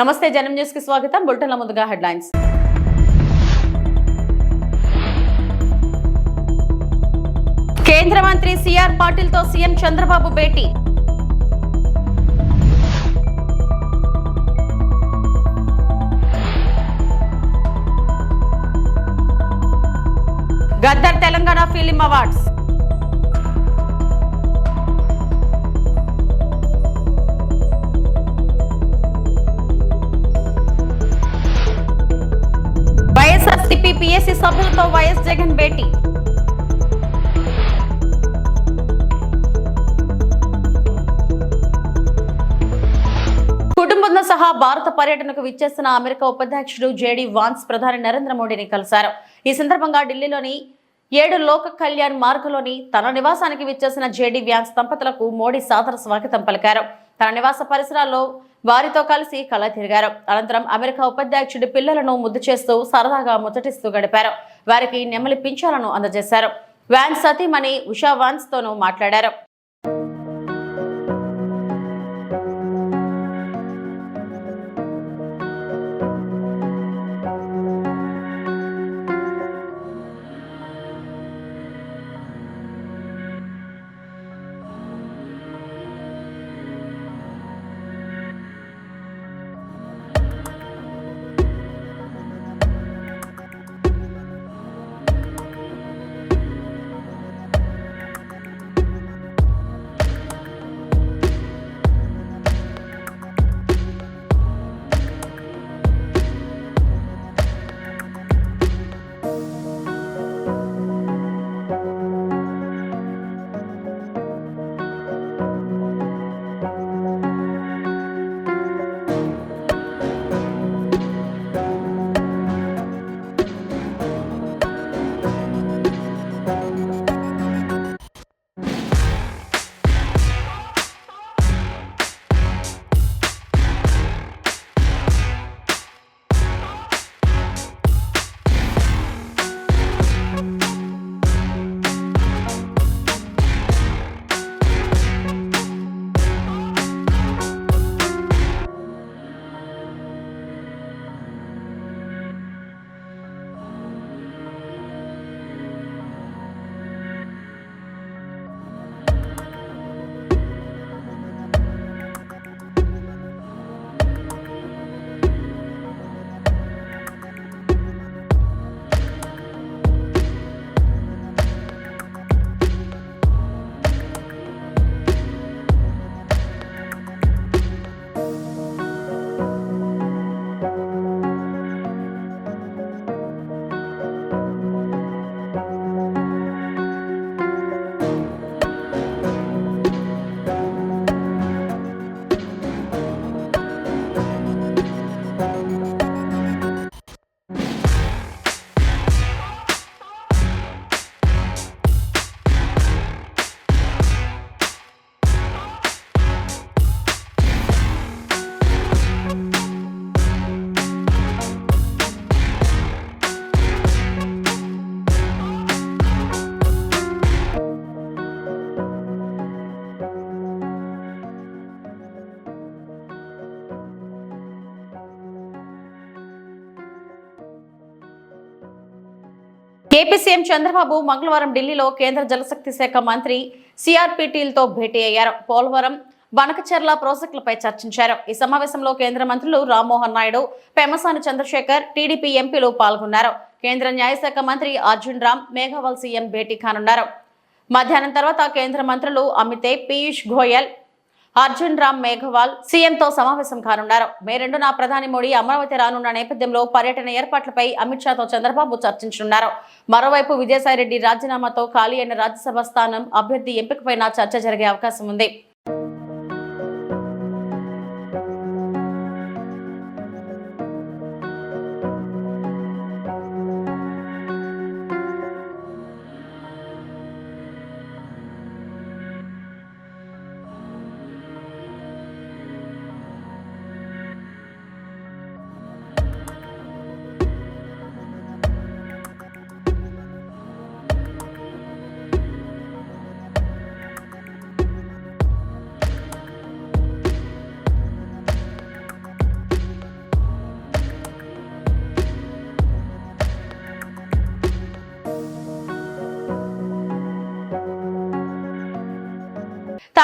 నమస్తే జనం న్యూస్కి స్వాగతం. బులెటిన్ల ముందుగా హెడ్లైన్స్. కేంద్ర మంత్రి సిఆర్ పాటిల్తో సీఎం చంద్రబాబు భేటీ. Gaddar Telangana film awards. PSC సభ్యులతో వైఎస్ జగన్ భేటీ. కుటుంబంతో సహా భారత పర్యటనకు విచ్చేసిన అమెరికా ఉపాధ్యక్షుడు జేడీ వాన్స్ ప్రధాని నరేంద్ర మోడీని కలిశారు. ఈ సందర్భంగా ఢిల్లీలోని ఏడు లోక కళ్యాణ్ మార్గంలోని తన నివాసానికి విచ్చేసిన జేడీ వ్యాన్స్ దంపతులకు మోడీ సాదర స్వాగతం పలికారు. తన నివాస పరిసరాల్లో వారితో కలిసి కళ తిరిగారు. అనంతరం అమెరికా ఉపాధ్యక్షుడి పిల్లలను ముద్దు చేస్తూ సరదాగా ముచ్చటిస్తూ గడిపారు. వారికి నెమలి పింఛాలను అందజేశారు. వ్యాన్స్ సతీమణి ఉషా వాన్స్ తోనూ మాట్లాడారు. ఏపీ సీఎం చంద్రబాబు మంగళవారం ఢిల్లీలో కేంద్ర జలశక్తి శాఖ మంత్రి సిఆర్పిటీలతో భేటీ అయ్యారు. పోలవరం బనకచెర్ల ప్రాజెక్టులపై చర్చించారు. ఈ సమావేశంలో కేంద్ర మంత్రులు రామ్మోహన్ నాయుడు పెమసాని చంద్రశేఖర్ టీడీపీ ఎంపీలు పాల్గొన్నారు. కేంద్ర న్యాయశాఖ మంత్రి అర్జున్ రామ్ మేఘవాల్ సీఎం భేటీ కానున్నారు. మధ్యాహ్నం తర్వాత కేంద్ర మంత్రులు అమితే పీయూష్ గోయల్ అర్జున్ రామ్ మేఘవాల్ సీఎంతో సమావేశం కానున్నారు. మే రెండున ప్రధాని మోడీ అమరావతి రానున్న నేపథ్యంలో పర్యటన ఏర్పాట్లపై అమిత్ షాతో చంద్రబాబు చర్చించనున్నారు. మరోవైపు విజయసాయిరెడ్డి రాజీనామాతో ఖాళీ అయిన రాజ్యసభ స్థానం అభ్యర్థి ఎంపికపై చర్చ జరిగే అవకాశం ఉంది.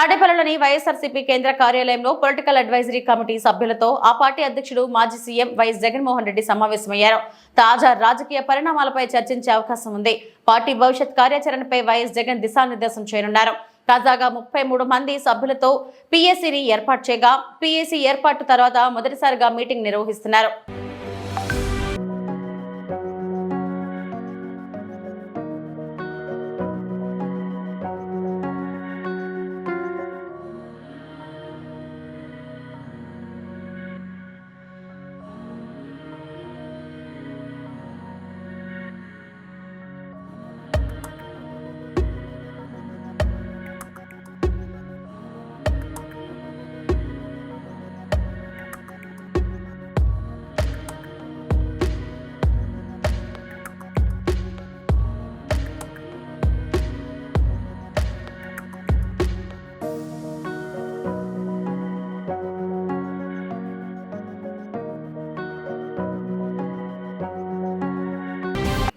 తాడేపల్లిలోని వైఎస్ఆర్సీపీ కేంద్ర కార్యాలయంలో పొలిటికల్ అడ్వైజరీ కమిటీ సభ్యులతో ఆ పార్టీ అధ్యక్షుడు మాజీ సీఎం వైఎస్ జగన్మోహన్ రెడ్డి సమావేశమయ్యారు. తాజా రాజకీయ పరిణామాలపై చర్చించే అవకాశం ఉంది. పార్టీ భవిష్యత్ కార్యాచరణపై వైఎస్ జగన్ దిశానిర్దేశం చేయనున్నారు. తాజాగా ముప్పై మూడు మంది సభ్యులతో పీఏసీని ఏర్పాటు చేయగా పీఏసీ ఏర్పాటు తర్వాత మొదటిసారిగా మీటింగ్ నిర్వహిస్తున్నారు.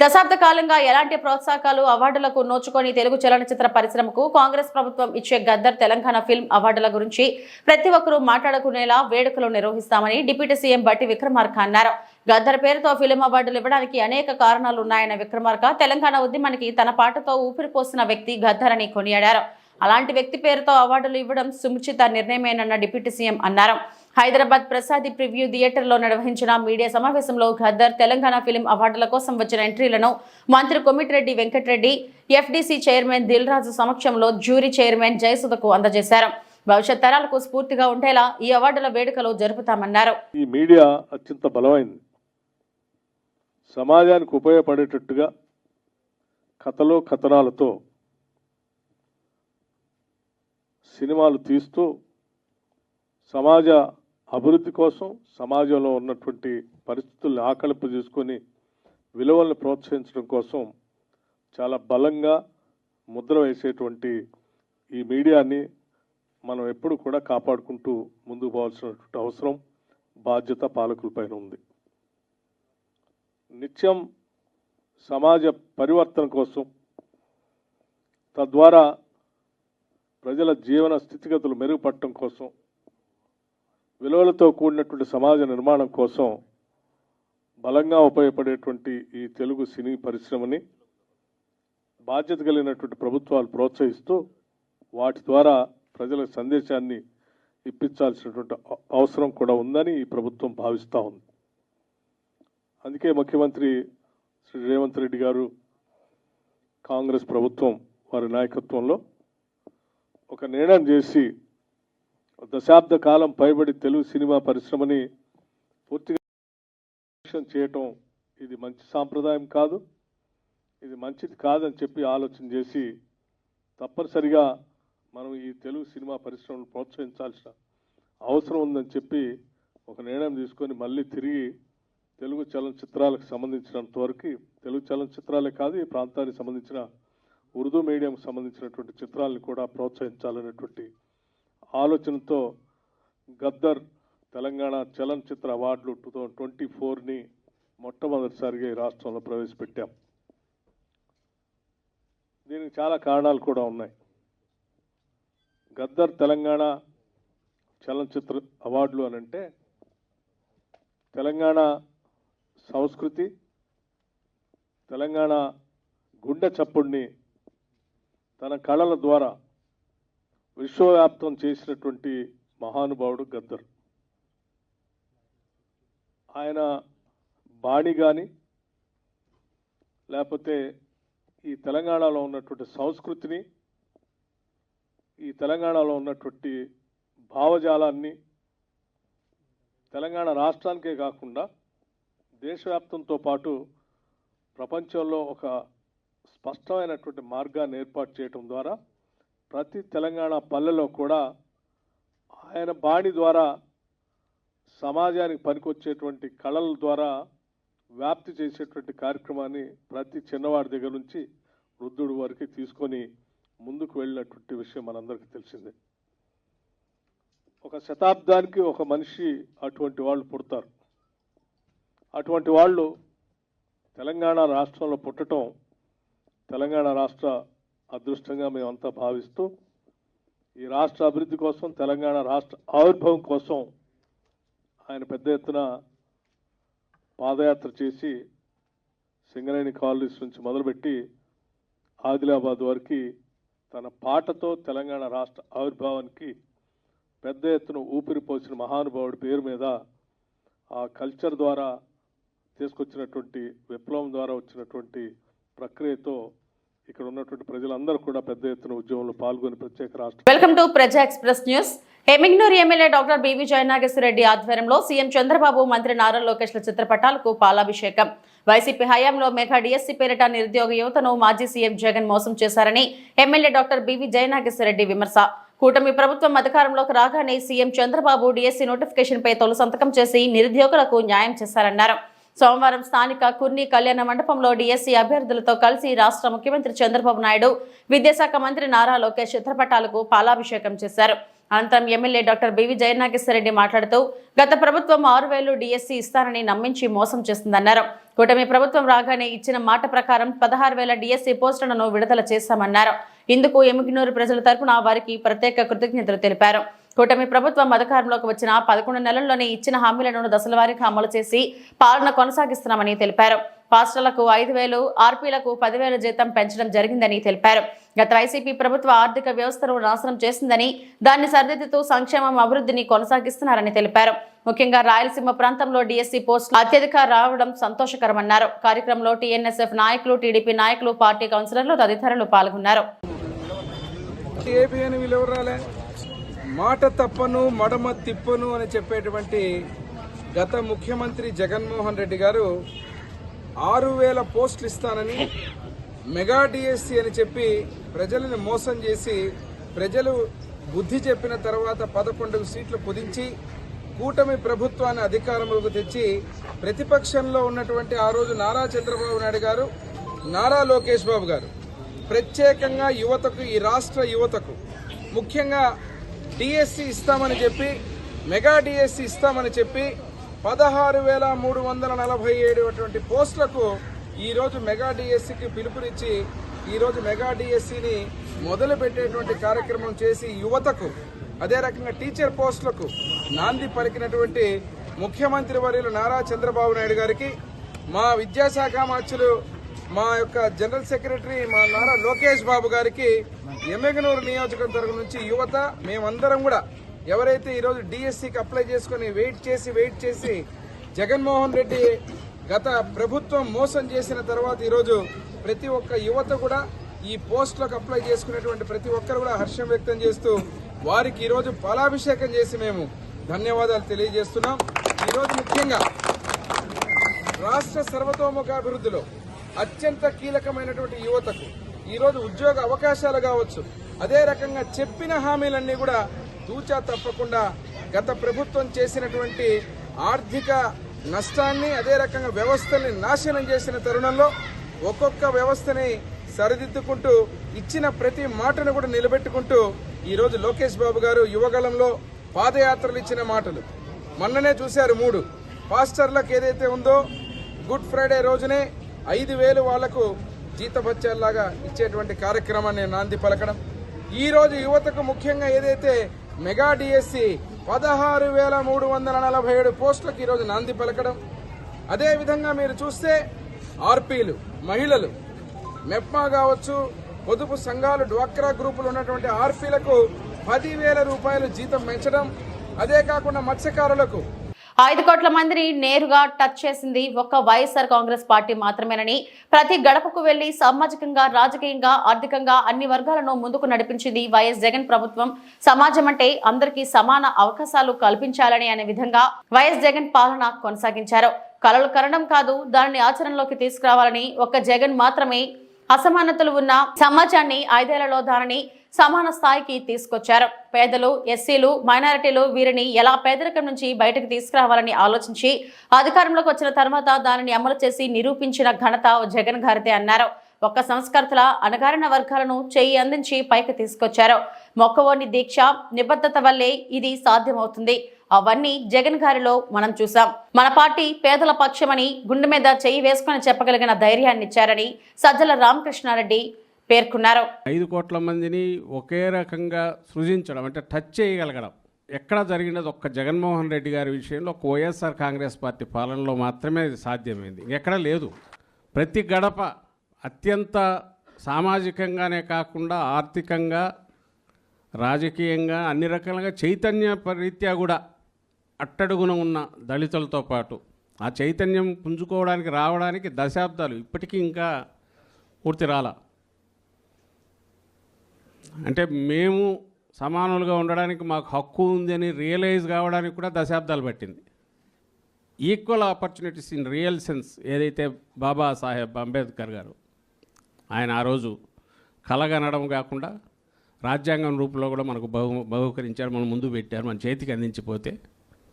దశాబ్ద కాలంగా ఎలాంటి ప్రోత్సాహకాలు అవార్డులకు నోచుకొని తెలుగు చలనచిత్ర పరిశ్రమకు కాంగ్రెస్ ప్రభుత్వం ఇచ్చే గద్దర్ తెలంగాణ ఫిల్మ్ అవార్డుల గురించి ప్రతి ఒక్కరూ మాట్లాడుకునేలా వేడుకలు నిర్వహిస్తామని డిప్యూటీ సీఎం బట్టి విక్రమార్క అన్నారు. గద్దర్ పేరుతో ఫిలిం అవార్డులు ఇవ్వడానికి అనేక కారణాలు ఉన్నాయన్న విక్రమార్క తెలంగాణ ఉద్యమానికి తన పాటతో ఊపిరిపోసిన వ్యక్తి గద్దర్ అని కొనియాడారు. అలాంటి వ్యక్తి పేరుతో అవార్డులు ఇవ్వడం సుముచిత నిర్ణయమేనన్న డిప్యూటీ సీఎం అన్నారు. హైదరాబాద్ ప్రసాద్ ప్రివ్యూ థియేటర్లో నిర్వహించిన మీడియా సమావేశంలో ఖద్దర్ తెలంగాణ ఫిలిం అవార్డుల కోసం వచ్చిన ఎంట్రీలను మంత్రి కొమిటిరెడ్డి వెంకటరెడ్డి ఎఫ్డీసీ చైర్మన్ దిల్ రాజు సమక్షంలో జ్యూరీ చైర్మన్ జయసుధకు అందజేశారు. భవిష్యత్ తరాలకు స్ఫూర్తిగా ఉండేలా ఈ అవార్డుల వేడుకలు జరుపుతామన్నారు. ఈ మీడియా అత్యంత బలమైంది. సమాజానికి ఉపయోగపడేటట్టుగా కథలు కథనాలతో సినిమాలు తీస్తూ సమాజ అభివృద్ధి కోసం సమాజంలో ఉన్నటువంటి పరిస్థితుల్ని ఆకలింపు చేసుకొని విలువలను ప్రోత్సహించడం కోసం చాలా బలంగా ముద్ర వేసేటువంటి ఈ మీడియాని మనం ఎప్పుడు కూడా కాపాడుకుంటూ ముందుకు పోవాల్సినటువంటి అవసరం బాధ్యత పాలకులపైన ఉంది. నిత్యం సమాజ పరివర్తన కోసం తద్వారా ప్రజల జీవన స్థితిగతులు మెరుగుపడటం కోసం విలువలతో కూడినటువంటి సమాజ నిర్మాణం కోసం బలంగా ఉపయోగపడేటువంటి ఈ తెలుగు సినీ పరిశ్రమని బాధ్యత కలిగినటువంటి ప్రభుత్వాలు ప్రోత్సహిస్తూ వాటి ద్వారా ప్రజల సందేశాన్ని ఇప్పించాల్సినటువంటి అవసరం కూడా ఉందని ఈ ప్రభుత్వం భావిస్తూ ఉంది. అందుకే ముఖ్యమంత్రి శ్రీ రేవంత్ రెడ్డి గారు కాంగ్రెస్ ప్రభుత్వం వారి నాయకత్వంలో ఒక నిర్ణయం చేసి దశాబ్ద కాలం పైబడి తెలుగు సినిమా పరిశ్రమని పూర్తిగా చేయటం ఇది మంచి సాంప్రదాయం కాదు. ఇది మంచిది కాదని చెప్పి ఆలోచన చేసి తప్పనిసరిగా మనం ఈ తెలుగు సినిమా పరిశ్రమను ప్రోత్సహించాల్సిన అవసరం ఉందని చెప్పి ఒక నిర్ణయం తీసుకొని మళ్ళీ తిరిగి తెలుగు చలనచిత్రాలకు సంబంధించినంత వరకు తెలుగు చలనచిత్రాలే కాదు ఈ ప్రాంతానికి సంబంధించిన ఉర్దూ మీడియంకి సంబంధించినటువంటి చిత్రాలను కూడా ప్రోత్సహించాలనేటువంటి ఆలోచనతో గద్దర్ తెలంగాణ చలనచిత్ర అవార్డులు టూ థౌజండ్ ట్వంటీ ఫోర్ని మొట్టమొదటిసారిగా ఈ రాష్ట్రంలో ప్రవేశపెట్టాం. దీనికి చాలా కారణాలు కూడా ఉన్నాయి. గద్దర్ తెలంగాణ చలనచిత్ర అవార్డులు అని అంటే తెలంగాణ సంస్కృతి తెలంగాణ గుండె చప్పుడిని తన కళల ద్వారా విశ్వవ్యాప్తం చేసినటువంటి మహానుభావుడు గద్దర్. ఆయన బాణి కానీ లేకపోతే ఈ తెలంగాణలో ఉన్నటువంటి సంస్కృతిని ఈ తెలంగాణలో ఉన్నటువంటి భావజాలాన్ని తెలంగాణ రాష్ట్రానికే కాకుండా దేశవ్యాప్తంతో పాటు ప్రపంచంలో ఒక స్పష్టమైనటువంటి మార్గాన్ని ఏర్పాటు చేయటం ద్వారా ప్రతి తెలంగాణ పల్లెలో కూడా ఆయన బాణి ద్వారా సమాజానికి పనికొచ్చేటువంటి కళల ద్వారా వ్యాప్తి చేసేటువంటి కార్యక్రమాన్ని ప్రతి చిన్నవాడి దగ్గర నుంచి వృద్ధుడి వరకు తీసుకొని ముందుకు వెళ్ళినటువంటి విషయం మనందరికీ తెలిసిందే. ఒక శతాబ్దానికి ఒక మనిషి అటువంటి వాళ్ళు పుడతారు. అటువంటి వాళ్ళు తెలంగాణ రాష్ట్రంలో పుట్టడం తెలంగాణ రాష్ట్ర అదృష్టంగా మేమంతా భావిస్తూ ఈ రాష్ట్ర అభివృద్ధి కోసం తెలంగాణ రాష్ట్ర ఆవిర్భావం కోసం ఆయన పెద్ద ఎత్తున పాదయాత్ర చేసి సింగరేణి కాలనీస్ నుంచి మొదలుపెట్టి ఆదిలాబాద్ వరకు తన పాటతో తెలంగాణ రాష్ట్ర ఆవిర్భావానికి పెద్ద ఎత్తున ఊపిరి పోసిన మహానుభావుడి పేరు మీద ఆ కల్చర్ ద్వారా తీసుకొచ్చినటువంటి విప్లవం ద్వారా వచ్చినటువంటి ప్రక్రియతో ఇక్కడ ఉన్నటువంటి ప్రజలందరూ కూడా పెద్ద ఎత్తున ఉద్యమంలో పాల్గొని ప్రత్యేక రాష్ట్ర welcome to Praja express news Yemmiganur MLA doctor BV Jayanageswarareddy ఆధ్వర్యంలో సీఎం చంద్రబాబు మంత్రి నారా లోకేష్ల చిత్రపటాలకు పాలాభిషేకం. వైసీపీ హయాంలో మెగా డిఎస్సీ పేరిట నిరుద్యోగ యువతను మాజీ సీఎం జగన్ మోసం చేశారని ఎమ్మెల్యే డాక్టర్ బివి జయనాగేశ్వరరెడ్డి విమర్శ. కూటమి ప్రభుత్వం అధికారంలోకి రాగానే సీఎం చంద్రబాబు డిఎస్సీ నోటిఫికేషన్పై తొలి సంతకం చేసి నిరుద్యోగులకు న్యాయం చేశారన్నారు. సోమవారం స్థానిక కుర్ని కళ్యాణ మండపంలో డిఎస్సీ అభ్యర్థులతో కలిసి రాష్ట్ర ముఖ్యమంత్రి చంద్రబాబు నాయుడు విద్యాశాఖ మంత్రి నారా లోకేష్ చిత్రపటాలకు పాలాభిషేకం చేశారు. అనంతరం ఎమ్మెల్యే డాక్టర్ బివి జయనాగేశ్వరరెడ్డి మాట్లాడుతూ గత ప్రభుత్వం ఆరు వేలు డిఎస్సీ ఇస్తానని నమ్మించి మోసం చేస్తుందన్నారు. కూటమి ప్రభుత్వం రాగానే ఇచ్చిన మాట ప్రకారం పదహారు వేల డిఎస్సీ పోస్టులను విడుదల చేశామన్నారు. ఇందుకు ఎమిగినూరు ప్రజల తరపున వారికి ప్రత్యేక కృతజ్ఞతలు తెలిపారు. కూటమి ప్రభుత్వం అధికారంలోకి వచ్చిన పదకొండు నెలల్లోనే ఇచ్చిన హామీలను దశలవారీగా అమలు చేసి పాలన కొనసాగిస్తున్నామని తెలిపారు. పాస్టర్లకు ఐదు వేలు ఆర్పీలకు పదివేల జీతం పెంచడం జరిగిందని తెలిపారు. గత వైసీపీ ప్రభుత్వ ఆర్థిక వ్యవస్థను నాశనం చేసిందని దాన్ని సరిదిద్దుతూ సంక్షేమం అభివృద్ధిని కొనసాగిస్తున్నారని తెలిపారు. ముఖ్యంగా రాయలసీమ ప్రాంతంలో డిఎస్సీ పోస్టులు అత్యధిక రావడం సంతోషకరమన్నారు. కార్యక్రమంలో టీఎన్ఎస్ఎఫ్ నాయకులు టీడీపీ నాయకులు పార్టీ కౌన్సిలర్లు తదితరులు పాల్గొన్నారు. మాట తప్పను మడమ తిప్పను అని చెప్పేటువంటి గత ముఖ్యమంత్రి జగన్మోహన్ రెడ్డి గారు ఆరు వేల పోస్టులు ఇస్తానని మెగా డిఎస్సి అని చెప్పి ప్రజలను మోసం చేసి ప్రజలు బుద్ధి చెప్పిన తర్వాత పదకొండు సీట్లు కుదించి కూటమి ప్రభుత్వాన్ని అధికారంలోకి తెచ్చి ప్రతిపక్షంలో ఉన్నటువంటి ఆ రోజు నారా చంద్రబాబు నాయుడు గారు నారా లోకేష్ బాబు గారు. ప్రత్యేకంగా యువతకు ఈ రాష్ట్ర యువతకు ముఖ్యంగా డిఎస్సి ఇస్తామని చెప్పి మెగా డిఎస్సి ఇస్తామని చెప్పి పదహారు వేల మూడు వందల నలభై ఏడు అటువంటి పోస్టులకు ఈరోజు మెగా డిఎస్సికి పిలుపునిచ్చి ఈరోజు మెగా డిఎస్సిని మొదలు పెట్టేటువంటి కార్యక్రమం చేసి యువతకు అదే రకంగా టీచర్ పోస్టులకు నాంది పలికినటువంటి ముఖ్యమంత్రి వర్యులు నారా చంద్రబాబు నాయుడు గారికి మా విద్యాశాఖ మార్చులు మా యొక్క జనరల్ సెక్రటరీ మా నారా లోకేష్ బాబు గారికి ఎమ్మెగనూరు నియోజకవర్గం నుంచి యువత మేమందరం కూడా ఎవరైతే ఈరోజు డిఎస్సికి అప్లై చేసుకుని వెయిట్ చేసి వెయిట్ చేసి జగన్మోహన్ రెడ్డి గత ప్రభుత్వం మోసం చేసిన తర్వాత ఈరోజు ప్రతి ఒక్క యువత కూడా ఈ పోస్టులకు అప్లై చేసుకునేటువంటి ప్రతి ఒక్కరు కూడా హర్షం వ్యక్తం చేస్తూ వారికి ఈరోజు ఫలాభిషేకం చేసి మేము ధన్యవాదాలు తెలియజేస్తున్నాం. ఈరోజు ముఖ్యంగా రాష్ట్ర సర్వతోముఖాభివృద్ధిలో అత్యంత కీలకమైనటువంటి యువతకు. ఈరోజు ఉద్యోగ అవకాశాలు కావచ్చు. అదే రకంగా చెప్పిన హామీలన్నీ కూడా తూచా తప్పకుండా గత ప్రభుత్వం చేసినటువంటి ఆర్థిక నష్టాన్ని అదే రకంగా వ్యవస్థల్ని నాశనం చేసిన తరుణంలో ఒక్కొక్క వ్యవస్థని సరిదిద్దుకుంటూ ఇచ్చిన ప్రతి మాటను కూడా నిలబెట్టుకుంటూ ఈరోజు లోకేష్ బాబు గారు యువగలంలో పాదయాత్రలు ఇచ్చిన మాటలు. మొన్ననే చూశారు మూడు. పాస్టర్లకు ఏదైతే ఉందో గుడ్ ఫ్రైడే రోజునే ఐదు వేలు వాళ్ళకు జీతభత్యాల్లాగా ఇచ్చేటువంటి కార్యక్రమాన్ని నాంది పలకడం. ఈరోజు యువతకు ముఖ్యంగా ఏదైతే మెగా డిఎస్సి పదహారు వేల మూడు వందల నలభై ఏడు పోస్టులకు ఈరోజు నాంది పలకడం. అదేవిధంగా మీరు చూస్తే ఆర్పీలు మహిళలు మెప్మా కావచ్చు పొదుపు సంఘాలు డ్వాక్రా గ్రూపులు ఉన్నటువంటి ఆర్పీలకు పదివేల రూపాయలు జీతం పెంచడం. అదే కాకుండా మత్స్యకారులకు ఐదు కోట్ల మందిని నేరుగా టచ్ చేసింది ఒక్క వైఎస్ఆర్ కాంగ్రెస్ పార్టీ మాత్రమేనని ప్రతి గడపకు వెళ్ళి సామాజికంగా రాజకీయంగా ఆర్థికంగా అన్ని వర్గాలను ముందుకు నడిపించింది వైఎస్ జగన్ ప్రభుత్వం. సమాజం అంటే అందరికీ సమాన అవకాశాలు కల్పించాలని అనే విధంగా వైఎస్ జగన్ పాలన కొనసాగించారు. కలలు కనడం కాదు దానిని ఆచరణలోకి తీసుకురావాలని ఒక్క జగన్ మాత్రమే అసమానతలు ఉన్న సమాజాన్ని ఐదేళ్ళలో దానిని సమాన స్థాయికి తీసుకొచ్చారు. పేదలు ఎస్సీలు మైనారిటీలు వీరిని ఎలా పేదరికం నుంచి బయటకు తీసుకురావాలని ఆలోచించి అధికారంలోకి వచ్చిన తర్వాత దానిని అమలు చేసి నిరూపించిన ఘనత జగన్ గారిదే అన్నారు. ఒక్క సంస్కర్తల అణగారిన వర్గాలను చేయి అందించి పైకి తీసుకొచ్చారు. మొక్కవోని దీక్ష నిబద్ధత వల్లే ఇది సాధ్యమవుతుంది. అవన్నీ జగన్ గారిలో మనం చూసాం మన పార్టీ పేదల పక్షమని గుండె మీద చేయి వేసుకొని చెప్పగలిగిన ధైర్యాన్నిచ్చారని సజ్జల రామకృష్ణారెడ్డి పేర్కొన్నారు. ఐదు కోట్ల మందిని ఒకే రకంగా సృజించడం అంటే టచ్ చేయగలగడం. ఎక్కడ జరిగినది ఒక్క జగన్మోహన్ రెడ్డి గారి విషయంలో ఒక వైఎస్ఆర్ కాంగ్రెస్ పార్టీ పాలనలో మాత్రమే ఇది సాధ్యమైంది. ఎక్కడ లేదు. ప్రతి గడప అత్యంత సామాజికంగానే కాకుండా ఆర్థికంగా రాజకీయంగా అన్ని రకాలుగా చైతన్య రీత్యా కూడా అట్టడుగున ఉన్న దళితులతో పాటు ఆ చైతన్యం పుంజుకోవడానికి రావడానికి దశాబ్దాలు ఇప్పటికీ ఇంకా పూర్తి రాలా. అంటే మేము సమానులుగా ఉండడానికి మాకు హక్కు ఉంది అని రియలైజ్ కావడానికి కూడా దశాబ్దాలు పట్టింది. Equal opportunities in real sense ఏదైతే బాబా సాహెబ్ అంబేద్కర్ గారు ఆయన ఆ రోజు కలగనడం కాకుండా రాజ్యాంగం రూపంలో కూడా మనకు బహు బహుకరించారు మనం ముందు పెట్టారు మన చేతికి అందించిపోతే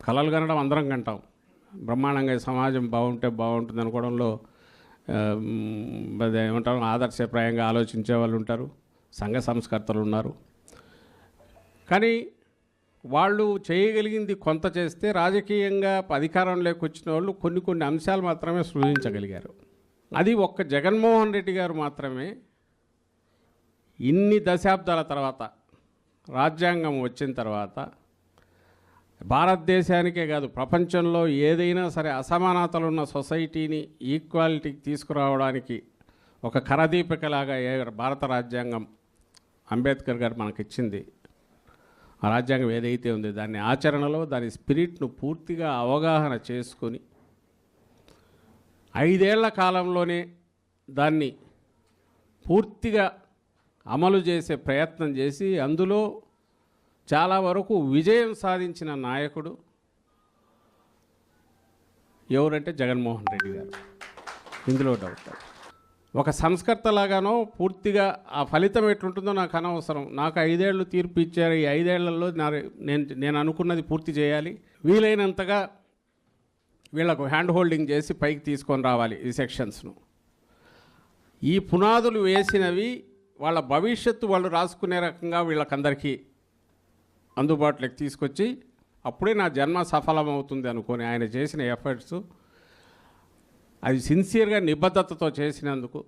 కళలు కనడం అందరం కంటాం. బ్రహ్మాండంగా సమాజం బాగుంటే బాగుంటుంది అనుకోవడంలో ఏమంటారు ఆదర్శప్రాయంగా ఆలోచించే వాళ్ళు ఉంటారు. సంఘ సంస్కర్తలు ఉన్నారు. కానీ వాళ్ళు చేయగలిగింది కొంత చేస్తే రాజకీయంగా అధికారంలోకి వచ్చిన వాళ్ళు కొన్ని కొన్ని అంశాలు మాత్రమే సృజించగలిగారు. అది ఒక్క జగన్మోహన్ రెడ్డి గారు మాత్రమే ఇన్ని దశాబ్దాల తర్వాత రాజ్యాంగం వచ్చిన తర్వాత భారతదేశానికే కాదు ప్రపంచంలో ఏదైనా సరే అసమానతలు ఉన్న సొసైటీని ఈక్వాలిటీకి తీసుకురావడానికి ఒక కరదీపికలాగా భారత రాజ్యాంగం. అంబేద్కర్ గారు మనకి ఇచ్చింది రాజ్యాంగం ఏదైతే ఉందో దాన్ని ఆచరణలో దాని స్పిరిట్ను పూర్తిగా అవగాహన చేసుకొని ఐదేళ్ళ కాలంలోనే దాన్ని పూర్తిగా అమలు చేసే ప్రయత్నం చేసి అందులో చాలా వరకు విజయం సాధించిన నాయకుడు ఎవరంటే జగన్మోహన్ రెడ్డి గారు. ఇందులో డౌట్ ఒక సంస్కర్తలాగానో పూర్తిగా ఆ ఫలితం ఎట్లుంటుందో నాకు అనవసరం. నాకు ఐదేళ్ళు తీర్పు ఇచ్చారు. ఈ ఐదేళ్ళలో నా నేను నేను అనుకున్నది పూర్తి చేయాలి. వీలైనంతగా వీళ్ళకు హ్యాండ్ హోల్డింగ్ చేసి పైకి తీసుకొని రావాలి ఈ సెక్షన్స్ను. ఈ పునాదులు వేసినవి వాళ్ళ భవిష్యత్తు వాళ్ళు రాసుకునే రకంగా వీళ్ళకందరికీ అందుబాటులోకి తీసుకొచ్చి అప్పుడే నా జన్మ సఫలమవుతుంది అనుకొని ఆయన చేసిన ఎఫర్ట్స్ అది సిన్సియర్గా నిబద్ధతతో చేసినందుకు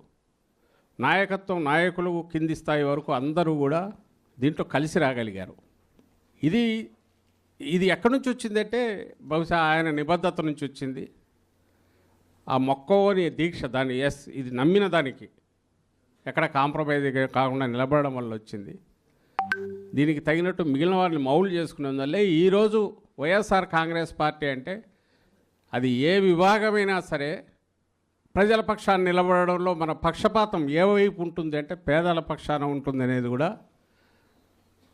నాయకత్వం నాయకులు కింది స్థాయి వరకు అందరూ కూడా దీంట్లో కలిసి రాగలిగారు. ఇది ఇది ఎక్కడి నుంచి వచ్చిందంటే బహుశా ఆయన నిబద్ధత నుంచి వచ్చింది. ఆ మొక్కవని దీక్ష దాన్ని ఎస్ ఇది నమ్మిన దానికి ఎక్కడ కాంప్రమైజ్ కాకుండా నిలబడడం వల్ల వచ్చింది. దీనికి తగినట్టు మిగిలిన వారిని మౌలు చేసుకున్నందువల్లే ఈరోజు వైఎస్ఆర్ కాంగ్రెస్ పార్టీ అంటే అది ఏ విభాగమైనా సరే ప్రజల పక్షాన్ని నిలబడడంలో మన పక్షపాతం ఏవైపు ఉంటుంది అంటే పేదల పక్షాన ఉంటుంది అనేది కూడా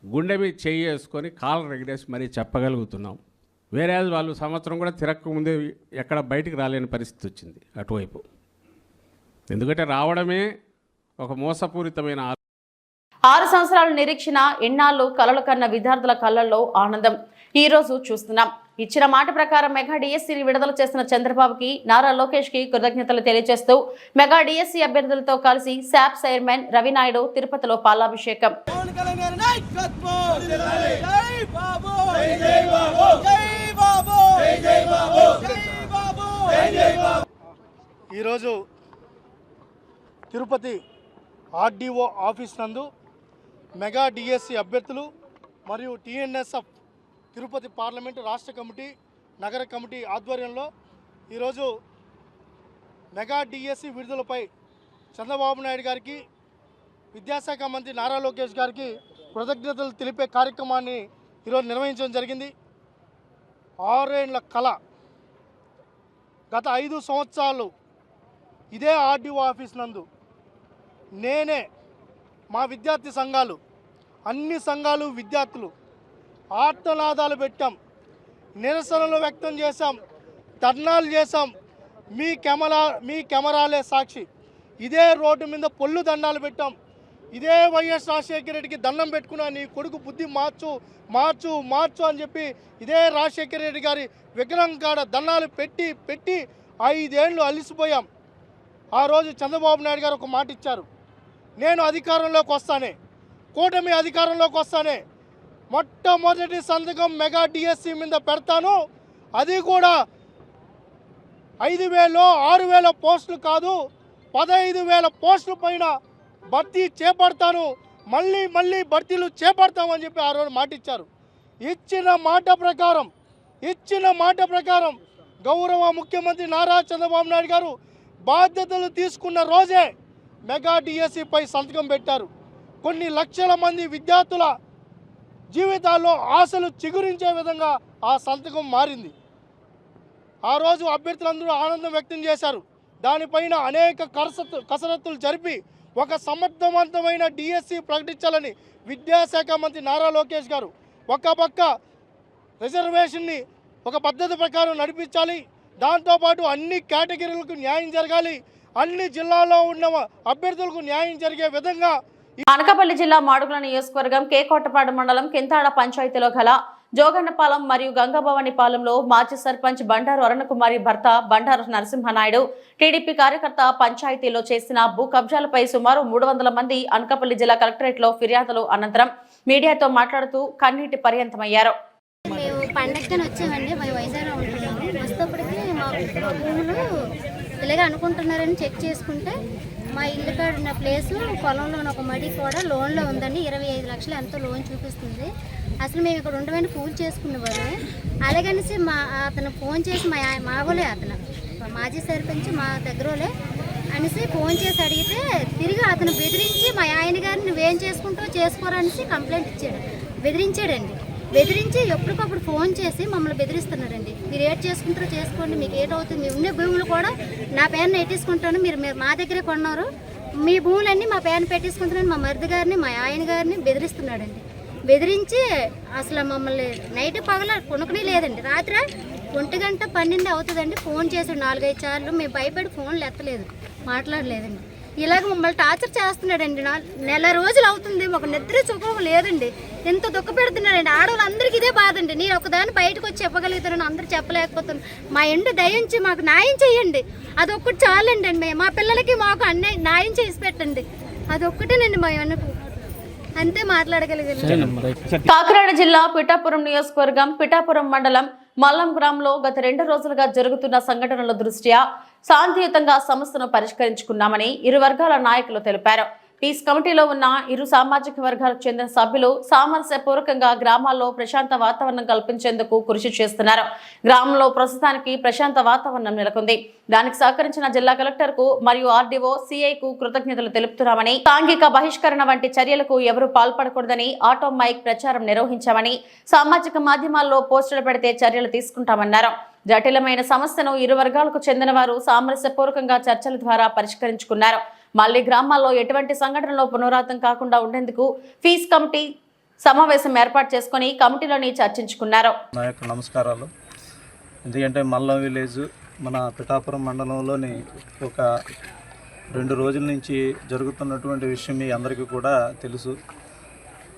గుండె మీద చేయి వేసుకొని కాళ్ళు రెగరేసి మరీ చెప్పగలుగుతున్నాం. వేరే వాళ్ళు సంవత్సరం కూడా తిరక్కముందే ఎక్కడ బయటికి రాలేని పరిస్థితి వచ్చింది అటువైపు. ఎందుకంటే రావడమే ఒక మోసపూరితమైన ఆరు సంవత్సరాల నిరీక్షణ ఎన్నాళ్ళు కలలు కన్న విద్యార్థుల కళ్ళల్లో ఆనందం. ఈ రోజు చూస్తున్నాం. ఇచ్చిన మాట ప్రకారం మెగా డిఎస్సిని విడుదల చేసిన చంద్రబాబుకి నారా లోకేష్కి కృతజ్ఞతలు తెలియజేస్తూ మెగా డిఎస్సి అభ్యర్థులతో కలిసి శాప్ చైర్మన్ రవినాయుడు తిరుపతిలో పాలాభిషేకం. ఈరోజు తిరుపతి ఆర్డీఓ ఆఫీస్ నందు మెగా డిఎస్సి అభ్యర్థులు మరియు టిఎన్ఎస్ఎఫ్ తిరుపతి పార్లమెంటు రాష్ట్ర కమిటీ నగర కమిటీ ఆధ్వర్యంలో ఈరోజు మెగా డిఎస్సి విడుదలపై చంద్రబాబు నాయుడు గారికి విద్యాశాఖ మంత్రి నారా లోకేష్ గారికి కృతజ్ఞతలు తెలిపే కార్యక్రమాన్ని ఈరోజు నిర్వహించడం జరిగింది. ఆరేళ్ళ కళ. గత ఐదు సంవత్సరాలు ఇదే ఆర్డీఓ ఆఫీస్ నందు నేనే మా విద్యార్థి సంఘాలు అన్ని సంఘాలు విద్యార్థులు ఆర్తనాదాలు పెట్టాం. నిరసనలు వ్యక్తం చేశాం. ధర్నాలు చేశాం. మీ కెమెరా మీ కెమెరాలే సాక్షి. ఇదే రోడ్డు మీద పొల్లు దండాలు పెట్టాం. ఇదే వైఎస్ రాజశేఖర రెడ్డికి దండం పెట్టుకున్నా నీ కొడుకు బుద్ధి మార్చు మార్చు మార్చు అని చెప్పి ఇదే రాజశేఖర రెడ్డి గారి విగ్రహం కాడ దండాలు పెట్టి పెట్టి ఐదేళ్ళు అలిసిపోయాం. ఆ రోజు చంద్రబాబు నాయుడు గారు ఒక మాట ఇచ్చారు. నేను అధికారంలోకి వస్తానే. కూటమి అధికారంలోకి వస్తానే. మొట్టమొదటి సంతకం మెగా డిఎస్సి మీద పెడతాను. అది కూడా ఐదు వేలు ఆరు వేల పోస్టులు కాదు పదహైదు వేల పోస్టుల పైన భర్తీ చేపడతాను. మళ్ళీ మళ్ళీ భర్తీలు చేపడతామని చెప్పి ఆ రోజు మాట ఇచ్చారు ఇచ్చిన మాట ప్రకారం ఇచ్చిన మాట ప్రకారం గౌరవ ముఖ్యమంత్రి నారా చంద్రబాబు నాయుడు గారు బాధ్యతలు తీసుకున్న రోజే మెగా డిఎస్సిపై సంతకం పెట్టారు. కొన్ని లక్షల మంది విద్యార్థుల జీవితాల్లో ఆశలు చిగురించే విధంగా ఆ సంతకం మారింది. ఆ రోజు అభ్యర్థులందరూ ఆనందం వ్యక్తం చేశారు. దానిపైన అనేక కసరత్తు కసరత్తులు జరిపి ఒక సమర్థవంతమైన డిఎస్సి ప్రకటించాలని విద్యాశాఖ మంత్రి నారా లోకేష్ గారు ఒక పక్క రిజర్వేషన్ని ఒక పద్ధతి ప్రకారం నడిపించాలి. దాంతోపాటు అన్ని కేటగిరీలకు న్యాయం జరగాలి. అన్ని జిల్లాల్లో ఉన్న అభ్యర్థులకు న్యాయం జరిగే విధంగా అనకాపల్లి జిల్లా మాడుగుల నియోజకవర్గం కేకోటపాడు మండలం కింతాడ పంచాయతీలో గల జోగన్నపాలెం మరియు గంగభవానిపాలెంలో మాజీ సర్పంచ్ బండారు అరుణకుమారి భర్త బండారు నరసింహనాయుడు టీడీపీ కార్యకర్త పంచాయతీలో చేసిన భూ కబ్జాలపై సుమారు మూడు వందల మంది అనకాపల్లి జిల్లా కలెక్టరేట్లో ఫిర్యాదులు అనంతరం మీడియాతో మాట్లాడుతూ కన్నీటి పర్యంతమయ్యారు. మేము పండగని వచ్చామండి మేము వైజాగ్లో ఉంటున్నాము. వస్తేప్పటికి మా భూములు ఇలాగే అనుకుంటున్నారని చెక్ చేసుకుంటే మా ఇల్లు కాడిన ఉన్న ప్లేసు పొలంలో ఒక మడి కూడా లోన్లో ఉందండి. ఇరవై ఐదు లక్షలు ఎంతో లోన్ చూపిస్తుంది. అసలు మేము ఇక్కడ ఉండమని ఫోన్ చేసుకునేవారు అలాగనేసి మా అతను ఫోన్ చేసి మా ఆయ- మా వాళ్ళే అతను మా మాజీ సర్పంచ్ మా దగ్గరలే అనేసి ఫోన్ చేసి అడిగితే తిరిగి అతను బెదిరించి మా ఆయన గారిని వేం చేసుకుంటావు చేసుకోరనేసి కంప్లైంట్ ఇచ్చాడు. బెదిరించాడండి. బెదిరించి ఎప్పటికప్పుడు ఫోన్ చేసి మమ్మల్ని బెదిరిస్తున్నారండి. మీరు ఏడ్ చేసుకుంటారో చేసుకోండి మీకు ఏటవుతుంది మీ ఉండే భూములు కూడా నా పేరున ఎట్టేసుకుంటాను మీరు మీరు మా దగ్గరే కొన్నారు. మీ భూములన్నీ మా పేరును పెట్టేసుకుంటున్నాను మా మరిది గారిని మా ఆయన గారిని బెదిరిస్తున్నాడండి. బెదిరించి అసలు మమ్మల్ని నైట్ పగల కొనుక్కునే లేదండి. రాత్రి ఒంటి గంట పన్నెండు అవుతుందండి. ఫోన్ చేసాడు నాలుగైదు సార్లు. మేము భయపడి ఫోన్లు ఎత్తలేదు. మాట్లాడలేదండి. ఇలాగ మమ్మల్ని టార్చర్ చేస్తున్నాడండి. నా నెల రోజులు అవుతుంది ఒక నిద్ర సుఖం లేదండి. ఎంత దుఃఖ పెడుతున్నాడండి ఆడవాళ్ళందరికీ ఇదే బాధ అండి నేను ఒకదాన్ని బయటకు వచ్చి చెప్పగలుగుతాను అందరూ చెప్పలేకపోతున్నాను మా ఎండు దయించి మాకు న్యాయం చేయండి అదొక్కటి చాలండి అండి. మా పిల్లలకి మాకు అన్నీ న్యాయం చేసి పెట్టండి. అదొక్కటేనండి మా అనుకు అంతే మాట్లాడగలిగాను కాకినాడ జిల్లా పిఠాపురం నియోజకవర్గం పిఠాపురం మండలం మల్లం గ్రామంలో గత రెండు రోజులుగా జరుగుతున్న సంఘటనల దృష్ట్యా శాంతియుతంగా సమస్యను పరిష్కరించుకున్నామని ఇరు వర్గాల నాయకులు తెలిపారు. పీస్ కమిటీలో ఉన్న ఇరు సామాజిక వర్గాలకు చెందిన సభ్యులు సామరస్యపూర్వకంగా గ్రామాల్లో ప్రశాంత వాతావరణం కల్పించేందుకు కృషి చేస్తున్నారు. గ్రామంలో ప్రస్తుతానికి ప్రశాంత వాతావరణం నెలకొంది. దానికి సహకరించిన జిల్లా కలెక్టర్కు మరియు ఆర్డీఓ కు కృతజ్ఞతలు తెలుపుతున్నామని సాంఘిక బహిష్కరణ వంటి చర్యలకు ఎవరు పాల్పడకూడదని ఆటో మైక్ ప్రచారం నిర్వహించామని సామాజిక మాధ్యమాల్లో పోస్టులు పెడితే చర్యలు తీసుకుంటామన్నారు. జటిలమైన సమస్యను ఇరు వర్గాలకు చెందిన వారు సామరస్యపూర్వకంగా చర్చల ద్వారా పరిష్కరించుకున్నారు. మళ్ళీ గ్రామాల్లో ఎటువంటి సంఘటనలో పునరావృతం కాకుండా ఉండేందుకు ఫీజ్ కమిటీ సమావేశం ఏర్పాటు చేసుకుని కమిటీలోని చర్చించుకున్నారు. నా యొక్క నమస్కారాలు. ఎందుకంటే మల్లం విలేజ్ మన పిఠాపురం మండలంలోని ఒక రెండు రోజుల నుంచి జరుగుతున్నటువంటి విషయం మీ అందరికీ కూడా తెలుసు.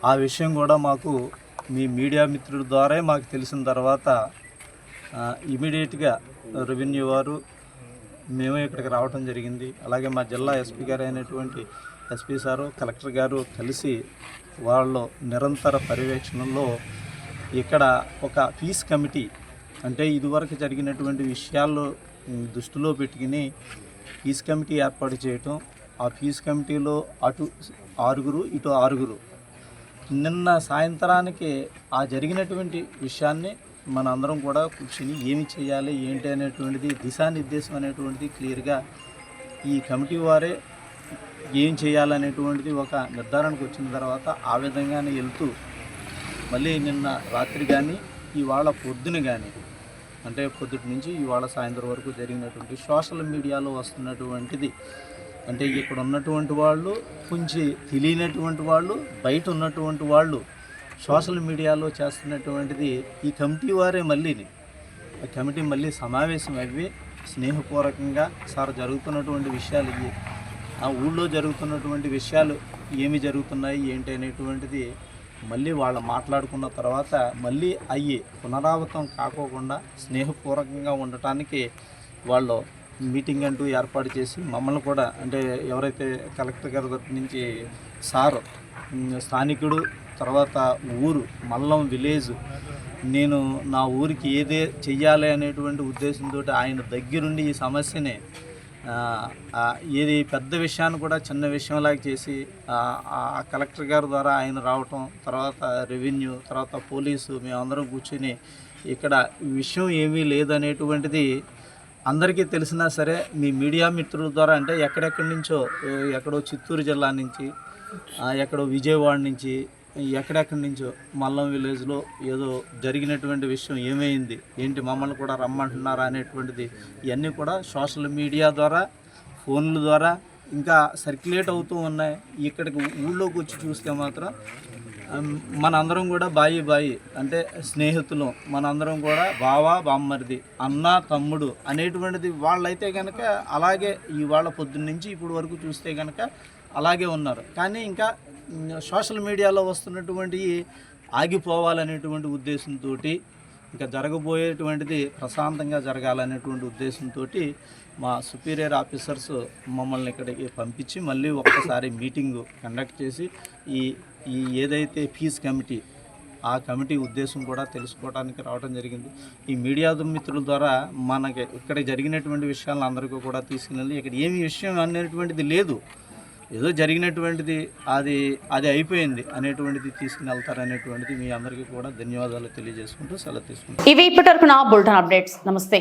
ఆ విషయం కూడా మాకు మీ మీడియా మిత్రుల ద్వారా మాకు తెలిసిన తర్వాత ఇమీడియట్గా రెవెన్యూ వారు మేము ఇక్కడికి రావడం జరిగింది. అలాగే మా జిల్లా ఎస్పీ గారు అయినటువంటి ఎస్పీ సారు కలెక్టర్ గారు కలిసి వాళ్ళు నిరంతర పర్యవేక్షణలో ఇక్కడ ఒక పీస్ కమిటీ అంటే ఇదివరకు జరిగినటువంటి విషయాల్లో దృష్టిలో పెట్టుకుని పీస్ కమిటీ ఏర్పాటు చేయటం ఆ పీస్ కమిటీలో అటు ఆరుగురు ఇటు ఆరుగురు. నిన్న సాయంత్రానికి ఆ జరిగినటువంటి విషయాన్ని మన అందరం కూడా కూర్చుని ఏమి చేయాలి ఏంటి అనేటువంటిది దిశానిర్దేశం అనేటువంటిది క్లియర్గా ఈ కమిటీ వారే ఏం చేయాలనేటువంటిది ఒక నిర్ధారణకు వచ్చిన తర్వాత ఆ విధంగానే వెళ్తూ మళ్ళీ నిన్న రాత్రి కానీ ఇవాళ పొద్దున కానీ అంటే పొద్దుటి నుంచి ఇవాళ సాయంత్రం వరకు జరిగినటువంటి సోషల్ మీడియాలో వస్తున్నటువంటిది అంటే ఇక్కడ ఉన్నటువంటి వాళ్ళు కొంచెం తెలియనటువంటి వాళ్ళు బయట ఉన్నటువంటి వాళ్ళు సోషల్ మీడియాలో చేస్తున్నటువంటిది ఈ కమిటీ వారే మళ్ళీని. ఆ కమిటీ మళ్ళీ సమావేశం అవి స్నేహపూర్వకంగా సార్ జరుగుతున్నటువంటి విషయాలు ఇవి. ఆ ఊళ్ళో జరుగుతున్నటువంటి విషయాలు ఏమి జరుగుతున్నాయి ఏంటి అనేటువంటిది మళ్ళీ వాళ్ళు మాట్లాడుకున్న తర్వాత మళ్ళీ అయ్యి పునరావృతం కాకోకుండా స్నేహపూర్వకంగా ఉండటానికి వాళ్ళు మీటింగ్ అంటూ ఏర్పాటు చేసి మమ్మల్ని కూడా అంటే ఎవరైతే కలెక్టర్ గారి తరపు నుంచి సార్ స్థానికుడు తర్వాత ఊరు మల్లం విలేజ్ నేను నా ఊరికి ఏదే చెయ్యాలి అనేటువంటి ఉద్దేశంతో ఆయన దగ్గరుండి ఈ సమస్యని ఏది పెద్ద విషయాన్ని కూడా చిన్న విషయంలాగా చేసి ఆ, కలెక్టర్ గారి ద్వారా ఆయన రావటం తర్వాత రెవెన్యూ తర్వాత పోలీసు మేమందరం కూర్చుని ఇక్కడ విషయం ఏమీ లేదనేటువంటిది అందరికీ తెలిసినా సరే మీ మీడియా మిత్రుల ద్వారా అంటే ఎక్కడెక్కడి నుంచో ఎక్కడో చిత్తూరు జిల్లా నుంచి ఎక్కడో విజయవాడ నుంచి ఎక్కడెక్కడి నుంచో మల్లం విలేజ్లో ఏదో జరిగినటువంటి విషయం ఏమైంది ఏంటి మమ్మల్ని కూడా రమ్మంటున్నారా అనేటువంటిది ఇవన్నీ కూడా సోషల్ మీడియా ద్వారా ఫోన్ల ద్వారా ఇంకా సర్క్యులేట్ అవుతూ ఉన్నాయి. ఇక్కడికి ఊళ్ళోకి వచ్చి చూస్తే మాత్రం మనందరం కూడా బాయి బాయి అంటే స్నేహితులు మనందరం కూడా బావా బామ్మరిది అన్న తమ్ముడు అనేటువంటిది వాళ్ళైతే కనుక అలాగే ఇవాళ పొద్దున్న నుంచి ఇప్పుడు వరకు చూస్తే కనుక అలాగే ఉన్నారు. కానీ ఇంకా సోషల్ మీడియాలో వస్తున్నటువంటి ఆగిపోవాలనేటువంటి ఉద్దేశంతో ఇంకా జరగబోయేటువంటిది ప్రశాంతంగా జరగాలనేటువంటి ఉద్దేశంతో మా సుపీరియర్ ఆఫీసర్స్ మమ్మల్ని ఇక్కడికి పంపించి మళ్ళీ ఒక్కసారి మీటింగ్ కండక్ట్ చేసి ఈ ఈ ఏదైతే ఫీజ్ కమిటీ ఆ కమిటీ ఉద్దేశం కూడా తెలుసుకోవడానికి రావడం జరిగింది. ఈ మీడియా మిత్రుల ద్వారా మనకి ఇక్కడ జరిగినటువంటి విషయాలను అందరికీ కూడా తీసుకెళ్ళి ఇక్కడ ఏమి విషయం అనేటువంటిది లేదు. ఏదో జరిగినటువంటిది అది అది అయిపోయింది అనేటువంటిది తీసుకుని వెళ్తారనేటువంటిది మీ అందరికీ కూడా ధన్యవాదాలు తెలియజేసుకుంటూ సెలవు తీసుకుంటాం ఇవి ఇప్పటివరకు నా బులెటిన్ అప్డేట్స్. నమస్తే.